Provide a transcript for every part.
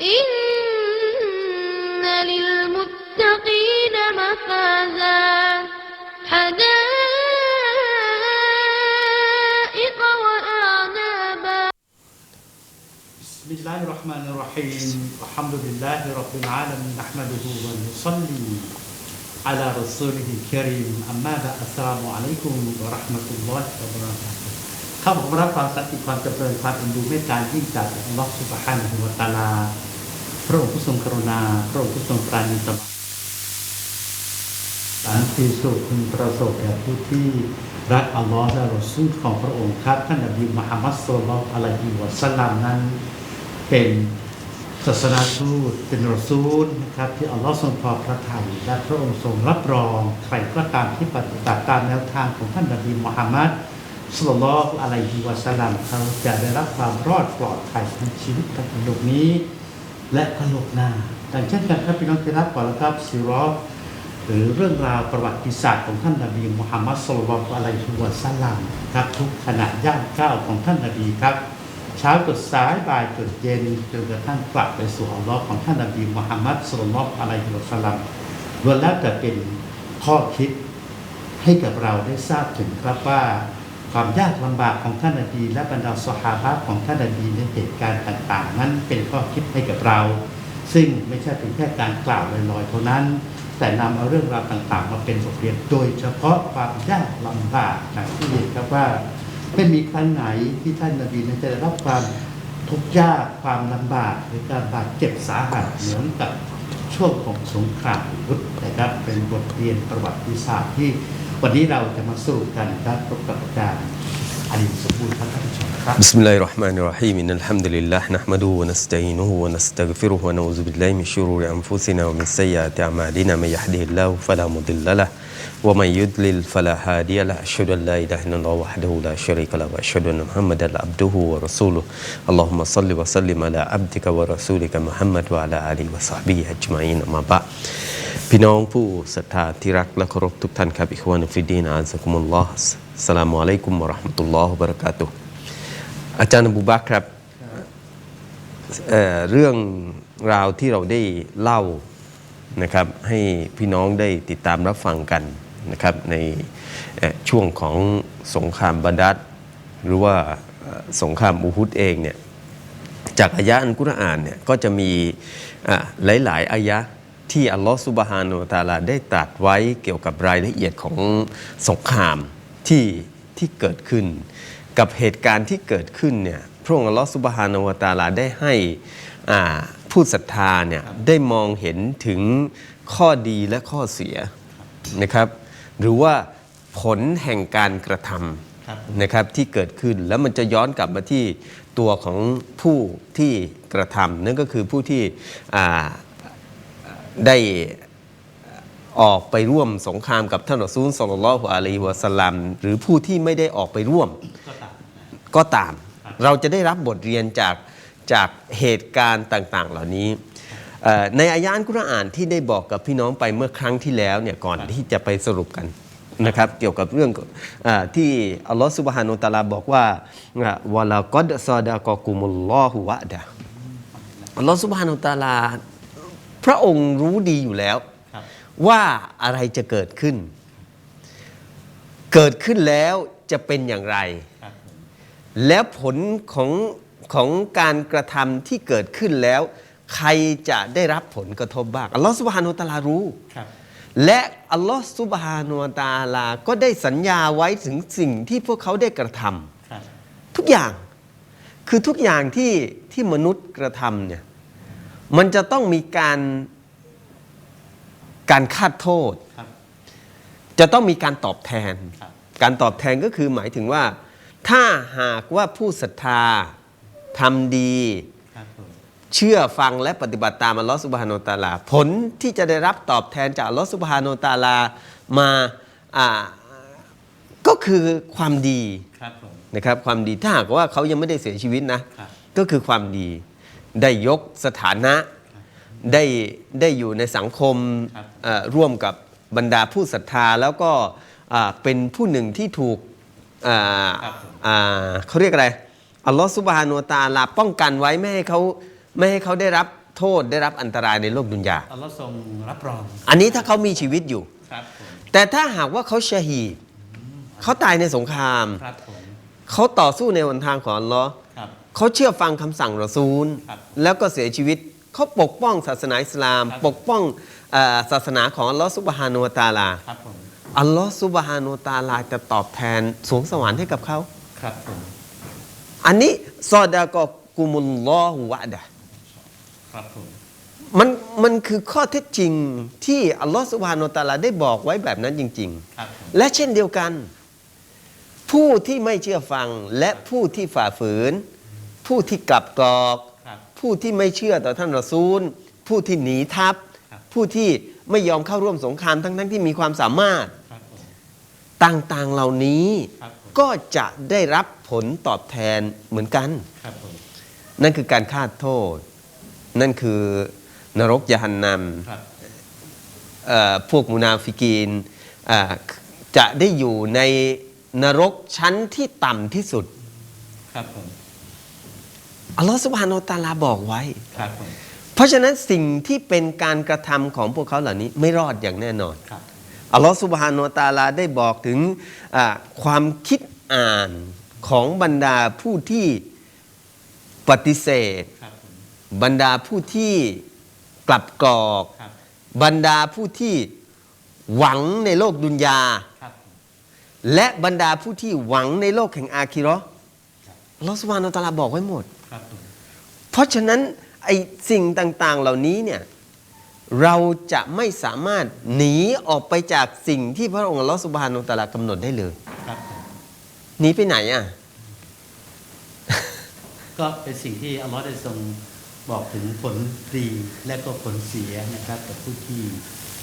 إن للمتقين مفازا حدائق وأعنابا بسم الله الرحمن الرحيم الحمد لله رب العالمين نحمده ونصلي على رسوله الكريم أما بعد السلام عليكم ورحمة الله وبركاته ข้าพเจ้ารับความสันติความเจริญความเอ็นดูเมตตายิ่งจากอัลลอฮฺสุบฮานะฮูวะตะอาลา พระองค์ผู้ทรงกรุณา พระองค์ผู้ทรงปราณีตบสารทีสุขคุณประสบแก่ผู้ที่รักอัลลอฮ์และรอซูลของพระองค์ครับ ท่านนบีมุฮัมมัดสุลลัลอฮุอะลัยฮิวะสัลลัมนั้น เป็นศาสนาทูตเป็นรอซูลนะครับที่อัลลอฮ์ทรงพอพระทัยและพระองค์ทรงรับรองใครก็ตามที่ปฏิบัติตามแนวทางของท่านนบีมุฮัมมัดสุลลัลอฮุอะลัยฮิวะสัลลัมเขาจะได้รับความรอดปลอดภัยทั้งชีวิตทั้งโลกนี้ และก็โลกหน้าดังเช่นกันครับพี่น้องที่รักก่อนแล้วครับซิรอฟหรือเรื่องราวประวัติศาสตร์ของท่านนบีมุฮัมมัดสุลลัลอะลัยฮิวะสัลลัมครับทุกขณะย่างก้าวของท่านนบีครับ เช้าจดสายบ่ายจดเย็นจนกระทั่งกลับไปสู่อัลลอฮ์ของท่านนบีมุฮัมมัดสุลลัลอะลัยฮิวะสัลลัมล้วนแล้วแต่เป็นข้อคิดให้กับเราได้ทราบถึงครับว่า ความยากลำบากของท่านนบีและบรรดาสหายของท่านนบีในเหตุการณ์ต่างๆ นั้นเป็นข้อคิดให้กับเรา ซึ่งไม่ใช่เป็นแค่การกล่าวลอยๆเท่านั้น แต่นำเอาเรื่องราวต่างๆ มาเป็นบทเรียนโดยเฉพาะความยากลำบากอย่างที่เห็นครับว่าไม่มีครั้งไหนที่ท่านนบีนั้นจะได้รับความทุกข์ยากความลำบากหรือการบาดเจ็บสาหัสเหมือนกับช่วงของสงครามอาวุธนะครับเป็นบทเรียนประวัติศาสตร์ที่ วันนี้เราจะมาสรุปกันครับพบกับอาจารย์อลินสมบูรณ์พัฒน์ชครับ بسم الله الرحمن الرحيم. إن الحمد لله نحمده ونستعينه ونستغفره ونعوذ بالله من شرور أنفسنا ومن سيئات أعمالنا. من يهده الله فلا مضل له ومن يضلل فلا هادي له. أشهد أن لا إله إلا الله وحده لا شريك له وأشهد أن محمدا عبده ورسوله. اللهم صل وسلم على عبدك ورسولك محمد وعلى آله وصحبه أجمعين. أما بعد พี่น้องผู้ศรัทธาที่รักและเคารพทุกท่านครับอิควานุฟิดีนอาซักุมุลลอฮ์สลามุอะลัยกุมวะราะห์มะตุลลอฮ์บะเราะกาตุฮ์อาจารย์อบูบักครับเเรื่องราวที่เราได้เล่านะครับให้พี่น้องได้ติดตามรับฟังกันนะครับในช่วงของสงครามบาดัดหรือว่าสงครามอูฮุดเองเนี่ยจากอายะอันกุรอานเนี่ยก็จะมีะหลาย ๆ อายะ ที่อัลลอฮฺสุบฮานุวะตะอาลาได้ตรัสไว้เกี่ยวกับรายละเอียดของสงครามที่ที่เกิดขึ้น กับเหตุการณ์ที่เกิดขึ้นเนี่ยพระองค์อัลลอฮฺสุบฮานุวะตะอาลาได้ให้อ่าผู้ศรัทธาเนี่ยได้มองเห็นถึงข้อดีและข้อเสียนะครับหรือว่าผลแห่งการกระทำครับนะครับที่เกิดขึ้นแล้วมันจะย้อนกลับมาที่ตัวของผู้ที่กระทำนั่นก็คือผู้ที่อ่า ได้ออกไปร่วมสงครามกับท่านรอซูลสลลัลลอฮุอะลัยฮิวะสัลลัมหรือผู้ที่ไม่ได้ออกไปร่วมก็ตามก็ตาม เราจะได้รับบทเรียนจากจากเหตุการณ์ต่าง ๆ เหล่านี้เอ่อในอายะห์อันกุรอานที่ได้บอกกับพี่น้องไปเมื่อครั้งที่แล้วเนี่ยก่อนที่จะไปสรุปกันนะครับเกี่ยวกับเรื่องเออที่อัลลอฮฺสุบฮานุตะอาลาบอกว่าวะลากอดซาดะกอกุมุลลอฮุวะดะอัลลอฮฺสุบฮานุตะอาลาพ ระองค์รู้ดีอยู่แล้วครับว่าอะไรจะเกิดขึ้น เกิดขึ้นแล้วจะเป็นอย่างไรครับแล้วผลของของการกระทำที่เกิดขึ้นแล้ว ใครจะได้รับผลกระทบบ้างอัลลอฮฺสุบฮานุวะตะอาลารู้ครับและอัลลอฮฺสุบฮานุวะตะอาลา ก็ได้สัญญาไว้ถึงสิ่งที่พวกเขาได้กระทำครับทุกอย่างคือทุกอย่างที่ที่มนุษย์กระทำเนี่ย มันจะต้องมีการการคาดโทษครับจะต้องมีการตอบแทนครับการตอบแทนก็คือหมายถึงว่า ถ้าหากว่าผู้ศรัทธาทำดีครับผมเชื่อฟังและปฏิบัติตามอัลลอฮฺสุบฮานาตะอาลา ผลที่จะได้รับตอบแทนจากอัลลอฮฺสุบฮานาตะอาลามาอ่าก็คือความดีครับผมนะครับความดีถ้าหากว่าเขายังไม่ได้เสียชีวิตนะครับก็คือความดี ได้ยกสถานะได้ได้อยู่ในสังคมครับเอ่อร่วมกับบรรดาผู้ศรัทธาแล้วก็อ่าเป็นผู้หนึ่งที่ถูกอ่าครับผมอ่าเขาเรียกอะไรอัลลอฮฺสุบฮานุวะตะอาลาป้องกันไว้ไม่ให้เขาไม่ให้เขาได้รับโทษได้รับอันตรายในโลกดุนยาอัลลอฮ์ทรงรับรอง อันนี้ถ้าเขามีชีวิตอยู่ครับผมแต่ถ้าหากว่าเขาชะฮีดเขาตายในสงครามครับผมเขาต่อสู้ในหนทางของอัลลอฮ์ครับ เขาเชื่อฟังคำสั่งรอซูลครับแล้วก็เสียชีวิตเขาปกป้องศาสนาอิสลามครับปกป้องเอ่อศาสนาของอัลลอฮ์ซุบฮานุวะตะอาลาครับผมอัลลอฮ์ซุบฮานุวะตะอาลาจะตอบแทนสวงสวรรค์ให้กับเขาครับผมอันนี้ซอดากอกุมุลลอฮุวะดะครับผมมันมันคือข้อเท็จจริงที่อัลลอฮ์ซุบฮานุวะตะอาลาได้บอกไว้แบบนั้นจริงๆครับผมและเช่นเดียวกัน ผู้ที่ไม่เชื่อฟังและผู้ที่ฝ่าฝืน ผู้ที่กลับกรอกครับผู้ที่ไม่เชื่อต่อท่านรอซูล ผู้ที่หนีทัพครับผู้ที่ไม่ยอมเข้าร่วมสงครามทั้งๆที่มีความสามารถครับผมต่างๆเหล่านี้ครับผมก็จะได้รับผลตอบแทนเหมือนกันครับผมนั่นคือการคาดโทษ นั่นคือนรกยะหันนำครับเอ่อพวกมุนาฟิกีนอ่าจะได้อยู่ในนรกชั้นที่ต่ำที่สุด ครับผม อัลลอฮฺสุบฮานาอัลตะอาลาบอกไว้ ครับผมเพราะฉะนั้นสิ่งที่เป็นการกระทำของพวกเขาเหล่านี้ไม่รอดอย่างแน่นอนครับอัลลอฮฺสุบฮานาอัลตะอาลาได้บอกถึงอ่าความคิดอ่านของบรรดาผู้ที่ปฏิเสธครับผมบรรดาผู้ที่กลับกรอกครับบรรดาผู้ที่หวังในโลกดุนยาครับผมและบรรดาผู้ที่หวังในโลกแห่งอาคิเราะห์อัลลอฮฺสุบฮานาอัลตะอาลาบอกไว้หมดครับผม เพราะฉะนั้นไอสิ่งต่าง ๆ เหล่านี้เนี่ยเราจะไม่สามารถหนีออกไปจากสิ่งที่พระองค์อัลลอฮฺสุบฮานาอัลตะอาลากำหนดได้เลยครับผมหนีไปไหนอะ ก็เป็นสิ่งที่อัลลอฮ์ได้ทรงบอกถึงผลดีและก็ผลเสียนะครับกับผู้ที่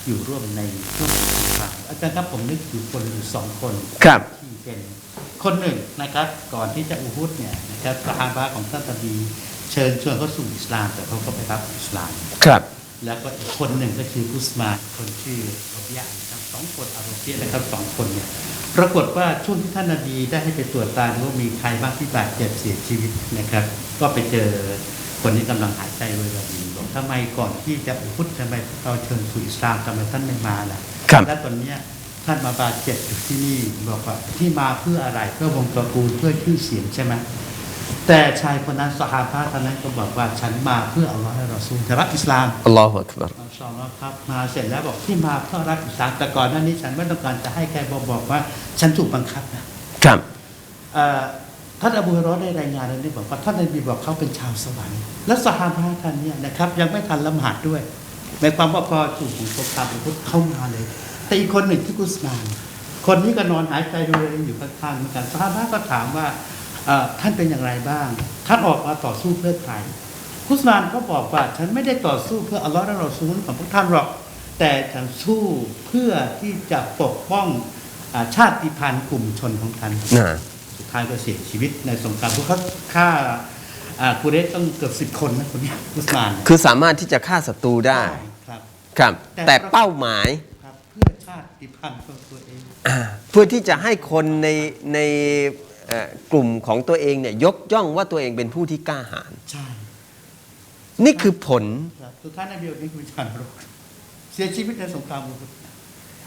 อยู่ร่วมในช่วงสงครามอาจารย์ครับผมนึกถึงคนอยู่สองคนครับที่เป็นคนหนึ่งนะครับ ก่อนที่จะอุฮุดเนี่ยนะครับสหาบะของท่านตบีเชิญชวนเขาสู่อิสลาม แต่เขาก็ไปรับอิสลามครับ แล้วก็อีกคนหนึ่งก็คืออุสมานคนชื่อโรเบียะนะครับสองคนอาโรเบียะนะครับสองคนเนี่ยปรากฏว่าช่วงที่ท่านนบีได้ให้ไปตรวจตาดูว่ามีใครบ้างที่บาดเจ็บเสียชีวิตนะครับ ก็ไปเจอคนที่กำลังหายใจรวยรินบอก ทำไมก่อนที่จะอุพุทธทำไมเราเชิญสู่อิสลามทำไมท่านไม่มาล่ะครับและตอนเนี้ยท่านมาบาดเจ็บอยู่ที่นี่บอกว่าที่มาเพื่ออะไรเพื่อวงตระกูลเพื่อชื่อเสียงใช่ไหมแต่ชายคนนั้นสหาพาท่านนั้นก็บอกว่าฉันมาเพื่ออัลลอฮ์และรอซูลจะรับอิสลามอัลลอฮฺอักบัรสองแล้วครับมาเสร็จแล้วบอกที่มาเพื่อรับอิสลามแต่ก่อนหน้านี้ฉันไม่ต้องการจะให้ใครบอกบอกว่า ฉันถูกบังคับนะครับเอ่อ ท่านอบูฮรอรอได้รายงานเรื่องนี้บอกว่าท่านนบีบอกเขาเป็นชาวสวรรค์และสหาพาท่านเนี่ยนะครับ ยังไม่ทันละหมาดด้วยในความว่าพอถูกของสงครามอุพุทเข้ามาเลย แต่อีกคนหนึ่งที่กุสมานคนนี้ก็นอนหายใจรวยรินอยู่ข้างๆเหมือนกันสหาพาก็ถามว่าท่านเป็นอย่างไรบ้าง ท่านออกมาต่อสู้เพื่อใครกุสมานก็บอกว่าฉันไม่ได้ต่อสู้เพื่ออัลลอฮ์และเราซูลของพวกท่านหรอก แต่ฉันสู้เพื่อที่จะปกป้องอชาติพันธุ์กลุ่มชนของท่านนะายก็เสียชีวิตในสงครามพวกเขาฆ่าอ่ากูเรสต้องเกือบสิบคนนะคนเนี้ยกุสมานเนี่ยคือสามารถที่จะฆ่าศัตรูได้ครับครับ แต่แต่เป้าหมายครับเพื่อชาติพันธุ์ของตัวเองอ่าเพื่อที่จะให้คนในในเอ่อกลุ่มของตัวเองเนี่ยยกย่องว่าตัวเองเป็นผู้ที่กล้าหาญใช่นี่คือผลครับสุดท้ายนายเบียวนี่คือชานรบเสียชีวิตในสงครามอุหุด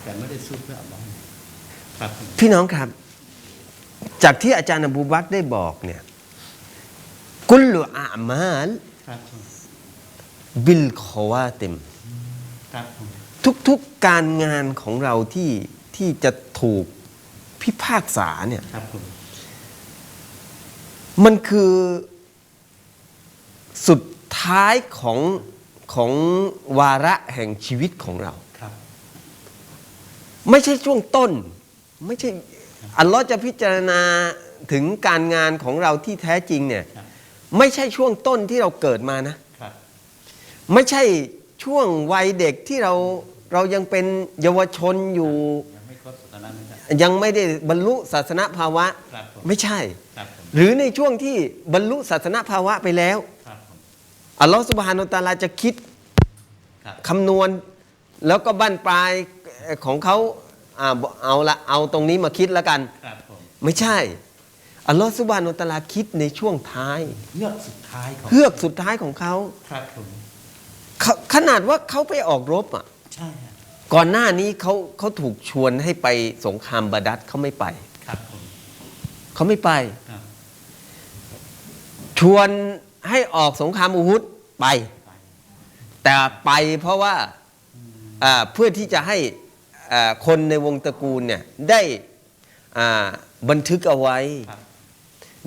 แต่ไม่ได้สู้เพื่ออัลลอฮ์ครับพี่น้องครับ จากที่อาจารย์อบูบักได้บอกเนี่ยกุลอามาลบิลควาติมทุกๆการงานของเราที่ที่จะถูกพิพากษาเนี่ยมันคือสุดท้ายของของวาระแห่งชีวิตของเรารไม่ใช่ช่วงต้น ไม่ใช่ อัลลอฮ์จะพิจารณาถึงการงานของเราที่แท้จริงเนี่ยครับไม่ใช่ช่วงต้นที่เราเกิดมานะครับไม่ใช่ช่วงวัยเด็กที่เราเรายังเป็นเยาวชนอยู่ ยังไม่ครบตอนนั้นนะครับยังไม่ได้บรรลุศาสนภาวะครับผมไม่ใช่ครับผมหรือในช่วงที่บรรลุศาสนภาวะไปแล้วครับผมอัลลอฮฺสุบฮานุตะอาลาจะคิดครับคำนวณ แล้วก็บั้นปลายของเขา อ่าบอกเอาละเอาตรงนี้มาคิดแล้วกัน ครับผมไม่ใช่ อัลลอฮฺสุบฮานุตะอาลาคิดในช่วงท้ายเลือกสุดท้ายของเฮือกสุดท้ายของเขาครับผมเขาขนาดว่าเขาไปออกรบอะ ใช่ฮะก่อนหน้านี้เขาเขาถูกชวนให้ไปสงครามบาดัดเขาไม่ไป ครับผมเขาไม่ไป ครับชวนให้ออกสงครามอูฮุดไปแต่ไปเพราะว่าอ่าเพื่อที่จะให้อ่า คนในวงตระกูลเนี่ยได้อ่าบันทึกเอาไว้ครับ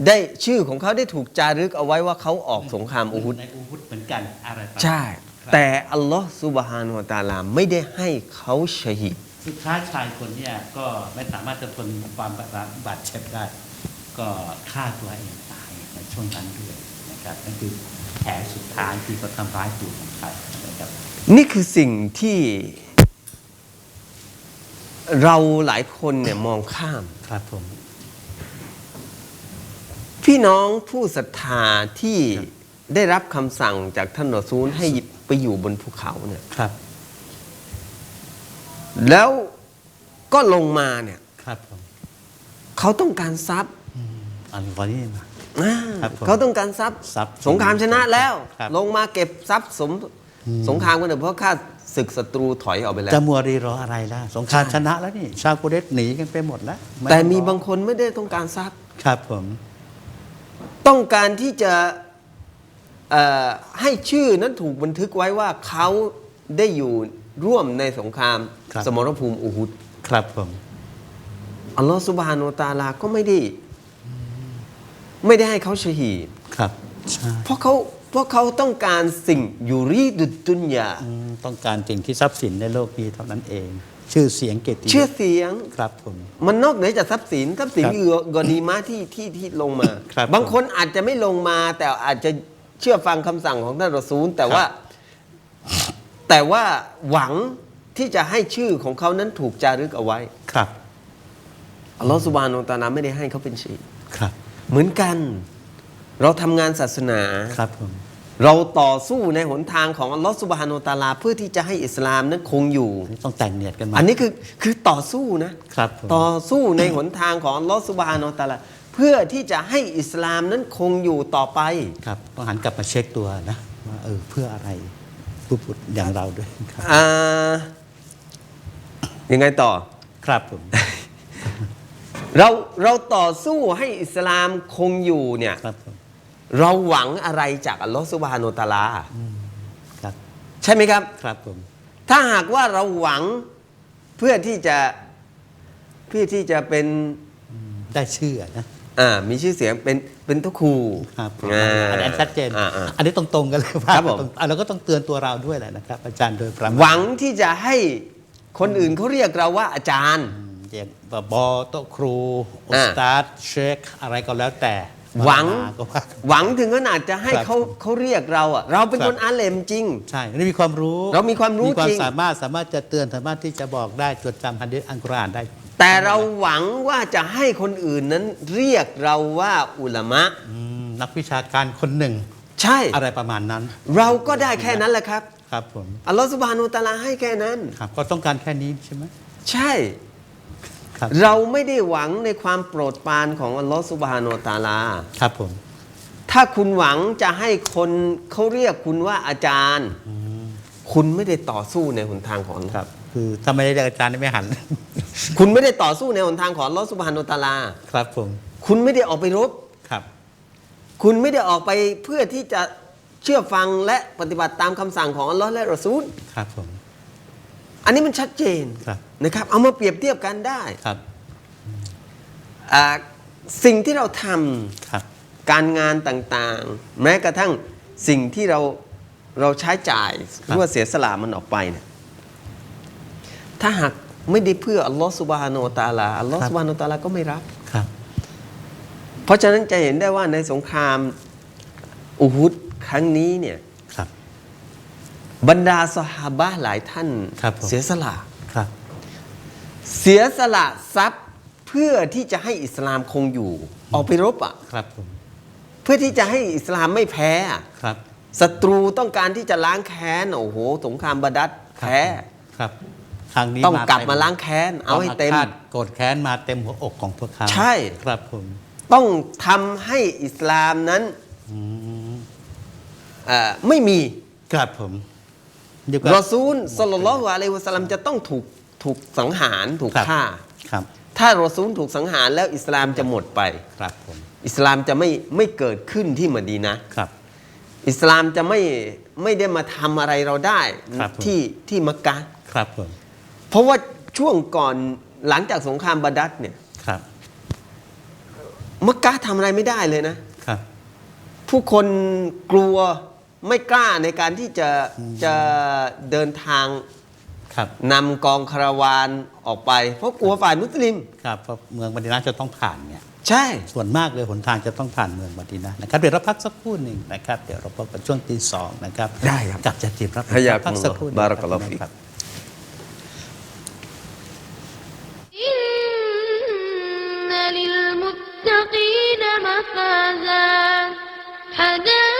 ได้ชื่อของเขาได้ถูกจารึกเอาไว้ว่าเขาออกสงครามอูฮุดในอูฮุดเหมือนกันอะไรประมาณใช่ครับแต่อัลลอฮ์ซุบฮานุวะตะอาลาไม่ได้ให้เขาชะฮิดสุดท้ายชายคนเนี้ก็ไม่สามารถจะทนความบาดเจ็บได้ ก็ฆ่าตัวเองตายในช่วงนั้นด้วยนะครับนั่นคือแผลสุดท้ายที่เขาทำร้ายตัวของเขานะครับนี่คือสิ่งที่ เราหลายคนเนี่ยมองข้าม ครับผม พี่น้องผู้ศรัทธาที่ได้รับคำสั่งจากท่านรอซูลให้ไปอยู่บนภูเขาเนี่ยครับ แล้วก็ลงมาเนี่ย ครับผมเขาต้องการทรัพย์อืมอันก่อนนี้มาอ่าครับผมเขาต้องการทรัพย์ทรัพย์สงครามชนะแล้วครับลงมาเก็บทรัพย์สมสงครามกันเถอะเพราะข้า ศึกศัตรูถอยออกไปแล้วจะมัวรีรออะไรล่ะ สงครามชนะแล้วนี่ ชาวกุเรชหนีกันไปหมดแล้วไแต่มีองรอบางคนไม่ได้ต้องการทรัพย์ครับผม ต้องการที่จะเอ่อให้ชื่อนั้นถูกบันทึกไว้ว่าเขาได้อยู่ร่วมในสงครามครับสมรภูมิอูฮุดครับผมอัลลอฮฺสุบฮานุวะตะอาลาก็ไม่ได้ ไม่ได้ให้เขาชะฮีดครับใช่เพราะเขาเพราะเขาต้องการสิ่งยูรีดุดดุนยาอืมต้องการสิ่งที่ทรัพย์สินในโลกนี้เท่านั้นเอง ชื่อเสียงเกียรติยศเชื่อเสียง ครับผม มันนอกเหนือจากทรัพย์สินทรัพย์สินครับคือกรณีมาที่ที่ที่ลงมา ครับบางคนอาจจะไม่ลงมา แต่อาจจะเชื่อฟังคำสั่งของท่านรอซูล แต่ว่า แต่ว่าหวังที่จะให้ชื่อของเขานั้นถูกจารึกเอาไว้ครับ อัลลอฮฺสุบฮานุวะตะอาลาไม่ได้ให้เขาเป็นชี ครับ เหมือนกัน เราทำงานศาสนา ครับผม เราต่อสู้ในหนทางของอัลลอฮฺสุบฮานุวะตะอาลา เพื่อที่จะให้อิสลามนั้นคงอยู่ ต้องแต่งเนียดกันมา อันนี้คือคือต่อสู้นะครับผมต่อสู้ในหนทางของอัลลอฮฺสุบฮานาอัลตะอาลา เพื่อที่จะให้อิสลามนั้นคงอยู่ต่อไป ครับต้องหันกลับมาเช็คตัวนะว่าเออเพื่ออะไรผู้พูดอย่างเราด้วยครับอ่ายังไงต่อ ครับผม เราเราต่อสู้ให้อิสลามคงอยู่เนี่ยครับผม เราหวังอะไรจากอัลลอฮฺสุบฮานาอัลตะอาลาครับ ใช่ไหมครับ ครับผม ถ้าหากว่าเราหวังเพื่อที่จะเพื่อที่จะเป็นได้ชื่อนะอ่ามีชื่อเสียงเป็นเป็นทุกครูครับผมอ่าอันนี้ชัดเจนอ่าอ่าอันนี้ตรงๆกันเลยว่าครับผมตงอะเราก็ต้องเตือนตัวเราด้วยแหละนะครับ อาจารย์โดยประมาณหวังที่จะให้คนอื่นเขาเรียกเราว่าอาจารย์อืมเรียกว่าบอโต๊ะครูอุสอ่าตาดเชคอะไรก็แล้วแต่ หวังมาก็ว่าหวังถึงขนาดจะให้ครับ เขาเขาเรียกเราอะเราเป็นครับคนอาเลมจริง ใช่นี่มีความรู้เรามีความรู้มีควาจมริง สามารถสามารถจะเตือนสามารถที่จะบอกได้จดจำฮันดิษอันกุรอานได้ แต่เราหวังว่าจะให้คนอื่นนั้นเรียกเราว่าอุลามะ อืมนักวิชาการคนหนึ่งใช่ อะไรประมาณนั้นเราก็ได้แค่นั้นแหละครับครับผมอัลลอฮฺสุบฮานุตะอาลาให้แค่นั้น ครับก็ต้องการแค่นี้ใช่ไหมใช่ ครับ เราไม่ได้หวังในความโปรดปรานของอัลลอฮฺสุบฮานุตะอาลา ครับผม ถ้าคุณหวังจะให้คนเขาเรียกคุณว่าอาจารย์ คุณไม่ได้ต่อสู้ในหนทางของครับ คือถ้าไม่ได้เรียกอาจารย์นี่ไม่หัน คุณไม่ได้ต่อสู้ในหนทางของอัลลอฮฺสุบฮานุตะอาลา ครับผม คุณไม่ได้ออกไปรบ ครับ คุณไม่ได้ออกไปเพื่อที่จะเชื่อฟังและปฏิบัติตามคำสั่งของอัลลอฮ์และรอซูล ครับผมอั นนี้มันชัดเจนครับ นะครับ เอามาเปรียบเทียบกันได้ครับอ่าสิ่งที่เราทครับำการงานต่างๆ แม้กระทั่งสิ่งที่เราเราใช้จ่ายหรือว่าเสียสละมันออกไปเนี่ยถ้าหากไม่ได้เพื่ออัลลอฮ์สุบฮานาอัลตะอาลาอัลลอฮ์สุบฮานาอัลตะอาลาก็ไม่รับ ครับ เพราะฉะนั้นจะเห็นได้ว่าในสงครามอูฮุดครั้งนี้เนี่ย ครับ บรรดาสหาบะห์หลายท่านครับผม เสียสละ ครับ เสียสละทรัพย์เพื่อที่จะให้อิสลามคงอยู่ ออกไปรบอะ ครับผม เพื่อที่จะให้อิสลามไม่แพ้อะครับ ศัตรูต้องการที่จะล้างแค้นโอ้โห สงครามบาดัดแพ้ครับ ครั้งนี้ต้องกลับเต็มาล้างแค้น เอาให้เต็ม ควาอาฆาตโกรธแค้นมาเต็มหัวอกของพวกเขาใช่ ครับผมต้องทำให้อิสลามนั้นอืมเอ่อไม่มี ครับผม เดี๋ยวก่อนรอซูลสลลัลลอฮุอะลัยฮิวะสัลลัมจะต้องถูกถูกสังหารถูกครับฆ่า ครับ ถ้ารอซูลถูกสังหารแล้วอิสลามจะหมดไป ครับผมอิสลามจะไม่ไม่เกิดขึ้นที่มะดีนะห์ครับ อิสลามจะไม่ไม่ได้มาทำอะไรเราได้ครับผม ที่ที่มักกะฮ์ครับผมเพราะว่าช่วงก่อนหลังจากสงครามบาดัดเนี่ยครับมักกะฮ์ทำอะไรไม่ได้เลยนะ ครับ ผู้คนกลัว ไม่กล้าในการที่จะจะเดินทาง ครับ นำกองคาราวานออกไป เพราะกลัวฝ่ายมุสลิม ครับเพราะเมืองมะดีนะห์จะต้องผ่านเนี่ย ใช่ ส่วนมากเลยหนทางจะต้องผ่านเมืองมะดีนะห์นะครับเดี๋ยวเราพักสักครู่หนึ่งนะครับ เดี๋ยวเราพบกันช่วงตีสองนะครับ ได้ครับ กับจัดจิบรับ ฮะยาคุ พัก มุลลอฮ์ สักครู่หนึ่ง บารักัลลอฮุฟีก ครับ إن للمتقين مفازا حدائق